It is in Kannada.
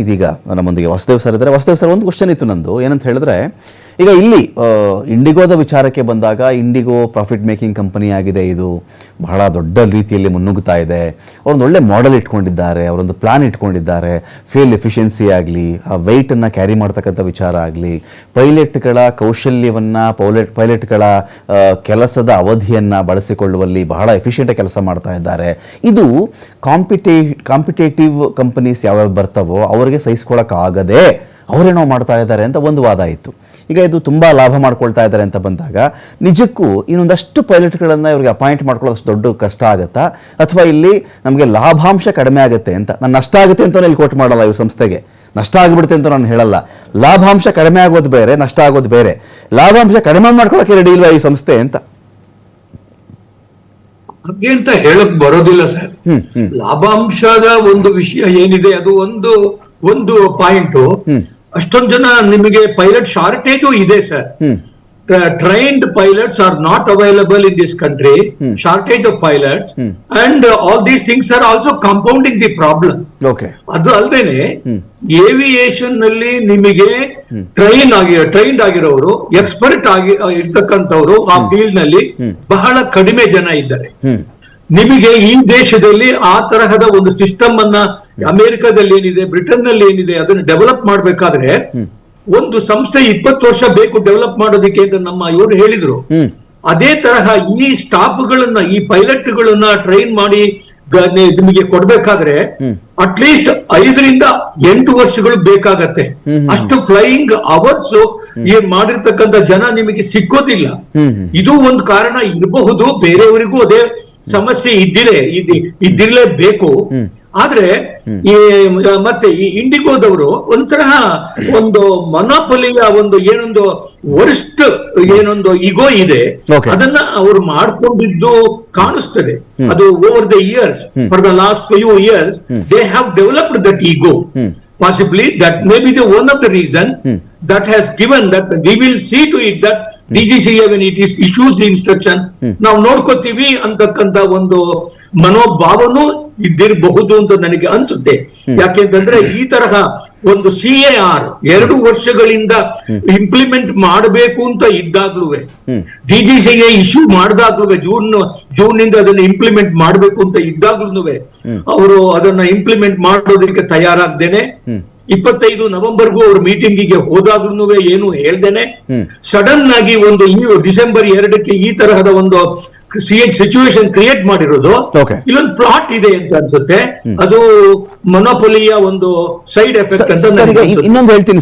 ಇದೀಗ ನಮ್ಮೊಂದಿಗೆ ವಾಸುದೇವ್ ಸರ್ ಇದ್ದಾರೆ. ವಾಸುದೇವ್ ಸರ್ ಒಂದು ಕ್ವಶನ್ ಇತ್ತು ನಂದು. ಏನಂತ ಹೇಳಿದ್ರೆ ಈಗ ಇಲ್ಲಿ ಇಂಡಿಗೋದ ವಿಚಾರಕ್ಕೆ ಬಂದಾಗ ಇಂಡಿಗೋ ಪ್ರಾಫಿಟ್ ಮೇಕಿಂಗ್ ಕಂಪನಿ ಆಗಿದೆ ಇದು. ಬಹಳ ದೊಡ್ಡ ರೀತಿಯಲ್ಲಿ ಮುನ್ನುಗ್ತಾ ಇದೆ. ಒಳ್ಳೆ ಮಾಡೆಲ್ ಇಟ್ಕೊಂಡಿದ್ದಾರೆ, ಅವರೊಂದು ಪ್ಲಾನ್ ಇಟ್ಕೊಂಡಿದ್ದಾರೆ. ಫೇಲ್ ಎಫಿಷಿಯನ್ಸಿ ಆಗಲಿ, ಆ ವೆಯ್ಟನ್ನು ಕ್ಯಾರಿ ಮಾಡ್ತಕ್ಕಂಥ ವಿಚಾರ ಆಗಲಿ ಪೈಲಟ್ಗಳ ಕೌಶಲ್ಯವನ್ನು ಪೌಲೆಟ್ ಪೈಲಟ್ಗಳ ಕೆಲಸದ ಅವಧಿಯನ್ನು ಬಳಸಿಕೊಳ್ಳುವಲ್ಲಿ ಬಹಳ ಎಫಿಷಿಯೆಂಟಾಗಿ ಕೆಲಸ ಮಾಡ್ತಾ ಇದ್ದಾರೆ. ಇದು ಕಾಂಪಿಟೇ ಕಾಂಪಿಟೇಟಿವ್ ಕಂಪನೀಸ್ ಯಾವ್ಯಾವ ಬರ್ತವೋ, ಅವರಿಗೆ ಸಹಿಸ್ಕೊಳ್ಳೋಕ್ಕಾಗದೆ ಅವರೇನೋ ಮಾಡ್ತಾ ಇದ್ದಾರೆ ಅಂತ ಒಂದು ವಾದ ಇತ್ತು. ಈಗ ಇದು ತುಂಬ ಲಾಭ ಮಾಡ್ಕೊಳ್ತಾ ಇದ್ದಾರೆ ಅಂತ ಬಂದಾಗ ನಿಜಕ್ಕೂ ಇನ್ನೊಂದಷ್ಟು ಪೈಲಟ್ಗಳನ್ನು ಇವರಿಗೆ ಅಪಾಯಿಂಟ್ ಮಾಡ್ಕೊಳ್ಳೋದಷ್ಟು ದೊಡ್ಡ ಕಷ್ಟ ಆಗುತ್ತಾ? ಅಥವಾ ಇಲ್ಲಿ ನಮಗೆ ಲಾಭಾಂಶ ಕಡಿಮೆ ಆಗುತ್ತೆ ಅಂತ ನಾನು ನಷ್ಟ ಆಗುತ್ತೆ ಅಂತ ಇಲ್ಲಿ ಕೋಟ್ ಮಾಡಲ್ಲ ಇವ್ರ ಸಂಸ್ಥೆಗೆ. ನಷ್ಟ ಆಗಿಬಿಡುತ್ತೆ ಅಂತ ನಾನು ಹೇಳಲ್ಲ. ಲಾಭಾಂಶ ಕಡಿಮೆ ಆಗೋದು ಬೇರೆ ನಷ್ಟ ಆಗೋದು ಬೇರೆ. ಲಾಭಾಂಶ ಕಡಿಮೆ ಮಾಡ್ಕೊಳ್ಳೋಕೆ ರೆಡಿ ಇಲ್ವಾ ಈ ಸಂಸ್ಥೆ ಅಂತ? ಹಾಗೆ ಅಂತ ಹೇಳಕ್ ಬರೋದಿಲ್ಲ ಸರ್. ಲಾಭಾಂಶದ ಒಂದು ವಿಷಯ ಏನಿದೆ ಅದು ಒಂದು ಒಂದು ಪಾಯಿಂಟ್. ಅಷ್ಟೊಂದು ಜನ ನಿಮಗೆ ಪೈಲಟ್ ಶಾರ್ಟೇಜು ಇದೆ sir trained pilots are not available in this country shortage of pilots and all these things are also compounding the problem okay ಅದು ಅಲ್ದೇನೆ ಏವಿಯೇಷನ್ನಲ್ಲಿ ನಿಮಗೆ ಟ್ರೈನ್ ಆಗಿ ಟ್ರೈನ್ಡ್ ಆಗಿರೋರು ಎಕ್ಸ್ಪರ್ಟ್ ಆಗಿ ಇರ್ತಕ್ಕಂಥವ್ರು ಆ ಫೀಲ್ಡ್ನಲ್ಲಿ ಬಹಳ ಕಡಿಮೆ ಜನ ಇದ್ದಾರೆ. ನಿಮಗೆ ಈ ದೇಶದಲ್ಲಿ ಆ ತರಹದ ಒಂದು ಸಿಸ್ಟಮ್ ಅನ್ನ ಅಮೆರಿಕದಲ್ಲಿ ಏನಿದೆ ಬ್ರಿಟನ್ನಲ್ಲಿ ಏನಿದೆ ಅದನ್ನ ಡೆವಲಪ್ ಮಾಡ್ಬೇಕಾದ್ರೆ ಒಂದು ಸಂಸ್ಥೆ ಇಪ್ಪತ್ತು ವರ್ಷ ಬೇಕು ಡೆವಲಪ್ ಮಾಡೋದಕ್ಕೆ ಅಂತ ನಮ್ಮ ಇವರು ಹೇಳಿದ್ರು. ಅದೇ ತರಹ ಈ ಸ್ಟಾಫ್ಗಳನ್ನ ಈ ಪೈಲಟ್ಗಳನ್ನ ಟ್ರೈನ್ ಮಾಡಿ ನಿಮಗೆ ಕೊಡ್ಬೇಕಾದ್ರೆ ಅಟ್ಲೀಸ್ಟ್ ಐದರಿಂದ ಎಂಟು ವರ್ಷಗಳು ಬೇಕಾಗತ್ತೆ. ಅಷ್ಟು ಫ್ಲೈಯಿಂಗ್ ಅವರ್ಸ್ ಏನ್ ಮಾಡಿರ್ತಕ್ಕಂಥ ಜನ ನಿಮಗೆ ಸಿಕ್ಕೋದಿಲ್ಲ. ಇದು ಒಂದು ಕಾರಣ ಇರಬಹುದು ಬೇರೆಯವರಿಗೂ ಅದೇ ಸಮಸ್ಯೆ ಇದ್ದಿದೆ ಇದ್ದಿ- ಇದ್ದಿರ್ಲೇಬೇಕು. ಆದ್ರೆ ಈ ಮತ್ತೆ ಈ ಇಂಡಿಗೋದವರು ಒಂತರಹ ಒಂದು ಮನೋಪಲಿಯ ಒಂದು ಏನೊಂದು ವರ್ಸ್ಟ್ ಏನೊಂದು ಇಗೋ ಇದೆ. ಅದನ್ನ ಅವರು ಮಾಡ್ಕೊಂಡಿದ್ದು ಕಾಣಿಸ್ತದೆ. ಅದು over the years for the last few years they have developed that ego possibly that may be the one of the reason that has given that we will see to it that DGCA when it issues the instruction. ನಾವು ನೋಡ್ಕೋತೀವಿ ಅಂತಕ್ಕಂತ ಒಂದು ಮನೋಭಾವನು ಇದ್ದಿರಬಹುದು ಅಂತ ನನಗೆ ಅನ್ಸುತ್ತೆ. ಯಾಕೆಂತಂದ್ರೆ ಈ ತರಹ ಒಂದು ಸಿ ಎ ಆರ್ ಎರಡು ವರ್ಷಗಳಿಂದ ಇಂಪ್ಲಿಮೆಂಟ್ ಮಾಡಬೇಕು ಅಂತ ಇದ್ದಾಗ್ಲೂ D G C A issue ಮಾಡಿದಾಗ್ಲೂ June June ಇಂದ ಅದನ್ನ ಇಂಪ್ಲಿಮೆಂಟ್ ಮಾಡಬೇಕು ಅಂತ ಇದ್ದಾಗ್ಲೂ ಅವರು ಅದನ್ನ ಇಂಪ್ಲಿಮೆಂಟ್ ಮಾಡೋದಕ್ಕೆ ತಯಾರಾಗ್ದೇನೆ. ಇಪ್ಪತ್ತೈದು ನವೆಂಬರ್ಗೂ ಅವ್ರ ಮೀಟಿಂಗಿಗೆ ಹೋದಾಗ್ಲೂ ಏನು ಹೇಳ್ದೇನೆ. ಸಡನ್ ಆಗಿ ಒಂದು ಈ ಡಿಸೆಂಬರ್ ಎರಡಕ್ಕೆ ಈ ತರಹದ ಒಂದು ಸಿಚುವೇಶನ್ ಕ್ರಿಯೇಟ್ ಮಾಡಿರೋದು. ಇಲ್ಲೊಂದು ಪ್ಲಾಟ್ ಇದೆ ಅಂತ ಅನ್ಸುತ್ತೆ. ಅದು ಮನೋಪೊಲಿಯ ಒಂದು ಸೈಡ್ ಎಫೆಕ್ಟ್ ಅಂತ. ಇನ್ನೊಂದು ಹೇಳ್ತೀನಿ